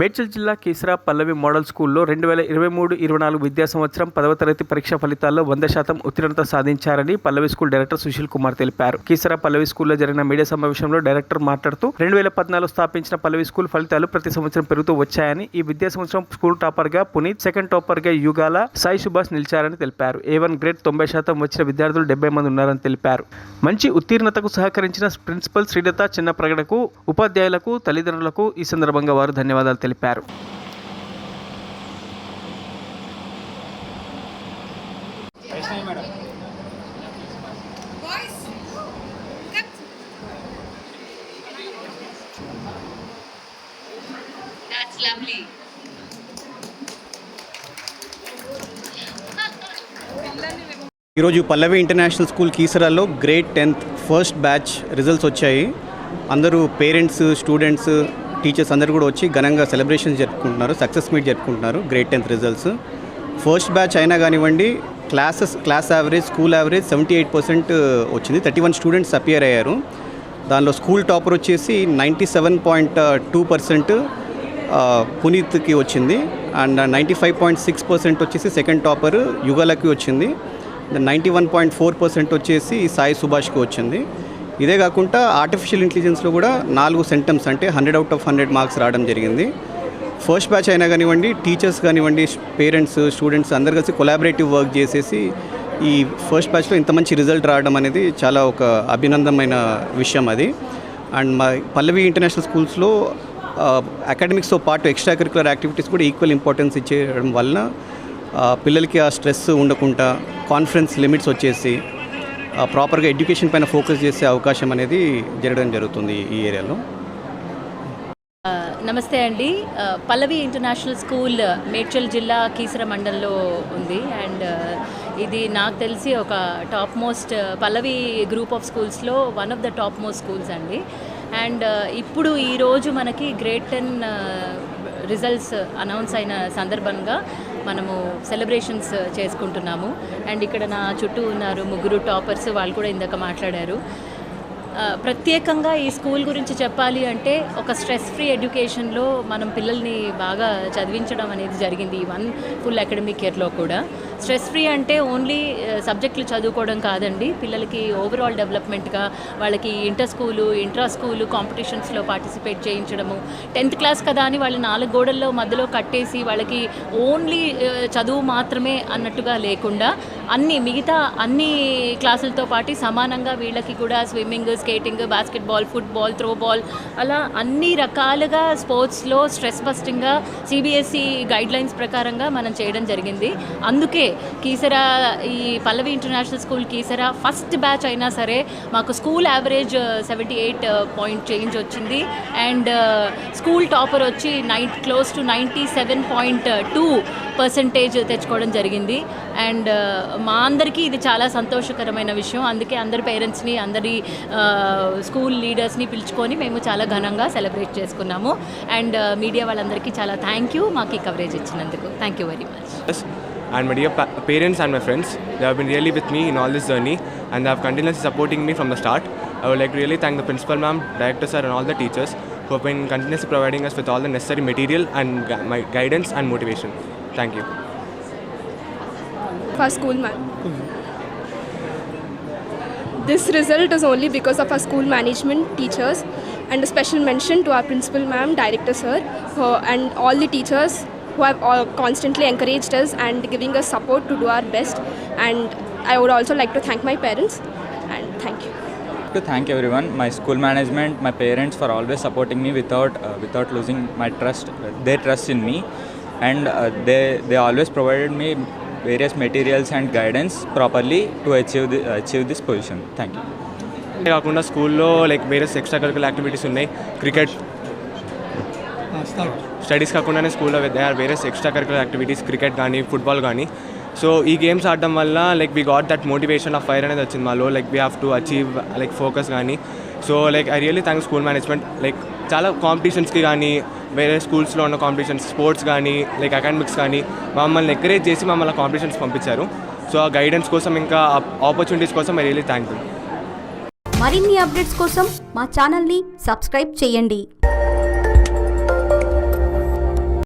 మేడ్చల్ జిల్లా కీసరా పల్లవి మోడల్ స్కూల్లో రెండు వేల ఇరవై మూడు ఇరవై నాలుగు విద్యా సంవత్సరం పదవ తరగతి పరీక్ష ఫలితాల్లో వంద శాతం ఉత్తీర్ణత సాధించారని పల్లవి స్కూల్ డైరెక్టర్ సుశీల్ కుమార్ తెలిపారు. కేసరా పల్లవి స్కూల్లో జరిగిన మీడియా సమావేశంలో డైరెక్టర్ మాట్లాడుతూ రెండు వేల పద్నాలుగు స్థాపించిన పల్లవి స్కూల్ ఫలితాలు ప్రతి సంవత్సరం పెరుగుతూ వచ్చాయని ఈ విద్యా సంవత్సరం స్కూల్ టాపర్గా పునీత్ సెకండ్ టాపర్గా యుగాల సాయి సుభాష్ నిలిచారని తెలిపారు. ఏ వన్ గ్రేడ్ తొంభై శాతం వచ్చిన విద్యార్థులు డెబ్బై మంది ఉన్నారని తెలిపారు. మంచి ఉత్తీర్ణతకు సహకరించిన ప్రిన్సిపల్ శ్రీలత చిన్న ప్రగడకు ఉపాధ్యాయులకు తల్లిదండ్రులకు ఈ సందర్భంగా వారు ధన్యవాదాలు తెలిపారు. ఈరోజు Pallavi international school కీసరాలో grade tenth first batch results వచ్చాయి అందరూ పేరెంట్స్ స్టూడెంట్స్ టీచర్స్ అందరూ కూడా వచ్చి ఘనంగా సెలబ్రేషన్స్ జరుపుకుంటున్నారు సక్సెస్ మీట్ జరుపుకుంటున్నారు grade tenth results. First batch అయినా కానివ్వండి classes class average school average seventy eight percent వచ్చింది. థర్టీ వన్ స్టూడెంట్స్ అపియర్ అయ్యారు. దానిలో స్కూల్ టాపర్ వచ్చేసి ninety seven point two percent పునీత్కి వచ్చింది. And ninety five point six percent వచ్చేసి second topper యుగలకి వచ్చింది. Ninety one point four percent వచ్చేసి సాయి సుభాష్కి వచ్చింది. ఇదే కాకుండా ఆర్టిఫిషియల్ ఇంటెలిజెన్స్లో కూడా నాలుగు సెంటమ్స్ అంటే hundred out of hundred marks రావడం జరిగింది. ఫస్ట్ బ్యాచ్ అయినా కానివ్వండి టీచర్స్ కానివ్వండి పేరెంట్స్ స్టూడెంట్స్ అందరు కలిసి కొలాబరేటివ్ వర్క్ చేసేసి ఈ ఫస్ట్ బ్యాచ్లో ఇంత మంచి రిజల్ట్ రావడం అనేది చాలా ఒక అభినందనమైన విషయం అది. అండ్ మా పల్లవి ఇంటర్నేషనల్ స్కూల్స్లో అకాడమిక్స్తో పాటు ఎక్స్ట్రా కరికులర్ యాక్టివిటీస్ కూడా ఈక్వల్ ఇంపార్టెన్స్ ఇచ్చేయడం వలన పిల్లలకి ఆ స్ట్రెస్ ఉండకుండా కాన్ఫిడెన్స్ లిమిట్స్ వచ్చేసి ప్రాపర్గా ఎడ్యుకేషన్ పైన ఫోకస్ చేసే అవకాశం అనేది జరగడం జరుగుతుంది ఈ ఏరియాలో. నమస్తే అండి. పల్లవి ఇంటర్నేషనల్ స్కూల్ మేడ్చల్ జిల్లా కీసర మండలంలో ఉంది. అండ్ ఇది నాకు తెలిసి ఒక top most Pallavi group of స్కూల్స్లో one of the top most schools అండి. అండ్ ఇప్పుడు ఈరోజు మనకి గ్రేట్ టెన్ రిజల్ట్స్ అనౌన్స్ అయిన సందర్భంగా మనము సెలబ్రేషన్స్ చేసుకుంటున్నాము. అండ్ ఇక్కడ నా చుట్టూ ఉన్నారు ముగ్గురు టాపర్స్ వాళ్ళు కూడా ఇందాక మాట్లాడారు. ప్రత్యేకంగా ఈ స్కూల్ గురించి చెప్పాలి అంటే ఒక స్ట్రెస్ ఫ్రీ ఎడ్యుకేషన్లో మనం పిల్లల్ని బాగా చదివించడం అనేది జరిగింది ఈ వన్ ఫుల్ అకాడమిక్ ఇయర్లో కూడా. స్ట్రెస్ ఫ్రీ అంటే ఓన్లీ సబ్జెక్టులు చదువుకోవడం కాదండి. పిల్లలకి ఓవరాల్ డెవలప్మెంట్గా వాళ్ళకి ఇంటర్ స్కూలు ఇంట్రా స్కూలు కాంపిటీషన్స్లో పార్టిసిపేట్ చేయించడము. టెన్త్ క్లాస్ కదా అని వాళ్ళ నాలుగు గోడల్లో మధ్యలో కట్టేసి వాళ్ళకి ఓన్లీ చదువు మాత్రమే అన్నట్టుగా లేకుండా అన్ని మిగతా అన్ని క్లాసులతో పాటు సమానంగా వీళ్ళకి కూడా swimming skating basketball football throwball అలా అన్ని రకాలుగా స్పోర్ట్స్లో స్ట్రెస్ బస్టింగ్గా సిబిఎస్ఈ గైడ్ లైన్స్ ప్రకారంగా మనం చేయడం జరిగింది. అందుకే కీసరా ఈ Pallavi international school Keesara first batch అయినా సరే మాకు school average seventy eight point change వచ్చింది. అండ్ స్కూల్ టాపర్ వచ్చి nine close to ninety seven point two percentage తెచ్చుకోవడం జరిగింది. అండ్ మా అందరికీ ఇది చాలా సంతోషకరమైన విషయం అందుకే అందరి పేరెంట్స్ని అందరి స్కూల్ లీడర్స్ని పిలుచుకొని మేము చాలా ఘనంగా సెలబ్రేట్ చేసుకున్నాము అండ్ మీడియా వాళ్ళందరికీ చాలా థ్యాంక్ యూ మాకు ఈ కవరేజ్ ఇచ్చినందుకు thank you very much and my dear pa- parents and my friends. They have been really with me in all this journey and they have continuously supporting me from the start. I would like to really thank the principal ma'am, director sir and all the teachers who have been continuously providing us with all the necessary material and gu- my guidance and motivation. Thank you. For school man. This result is only because of our school management, teachers, and a special mention to our principal ma'am, director sir, and all the teachers who have all constantly encouraged us and giving us support to do our best. And I would also like to thank my parents and thank you. to thank everyone my school management my parents for always supporting me without uh, without losing my trust their trust in me and uh, they they always provided me various materials and guidance properly to achieve the, achieve this position. Thank you. అంతే కాకుండా స్కూల్లో like వేరే extra curricular activities ఉన్నాయి. Cricket studies కాకుండానే స్కూల్లో they are వేరే extra curricular activities cricket కానీ football కానీ సో ఈ గేమ్స్ ఆడడం వల్ల like we got that motivation of fire అనేది వచ్చింది మాలో like we have to achieve like focus కానీ so like I really thank school management like చాలా కాంపిటీషన్స్కి కానీ వేరే స్కూల్స్లో ఉన్న కాంపిటీషన్స్ స్పోర్ట్స్ కానీ లైక్ అకాడమిక్స్ కానీ మమ్మల్ని ఎంకరేజ్ చేసి మమ్మల్ని కాంపిటీషన్స్ పంపించారు. సో ఆ గైడెన్స్ కోసం ఇంకా ఆపర్చునిటీస్ కోసం ఐ రియలీ థ్యాంక్ యూ. మరిన్ని అప్డేట్స్ కోసం మా ఛానల్ని సబ్స్క్రైబ్ చేయండి.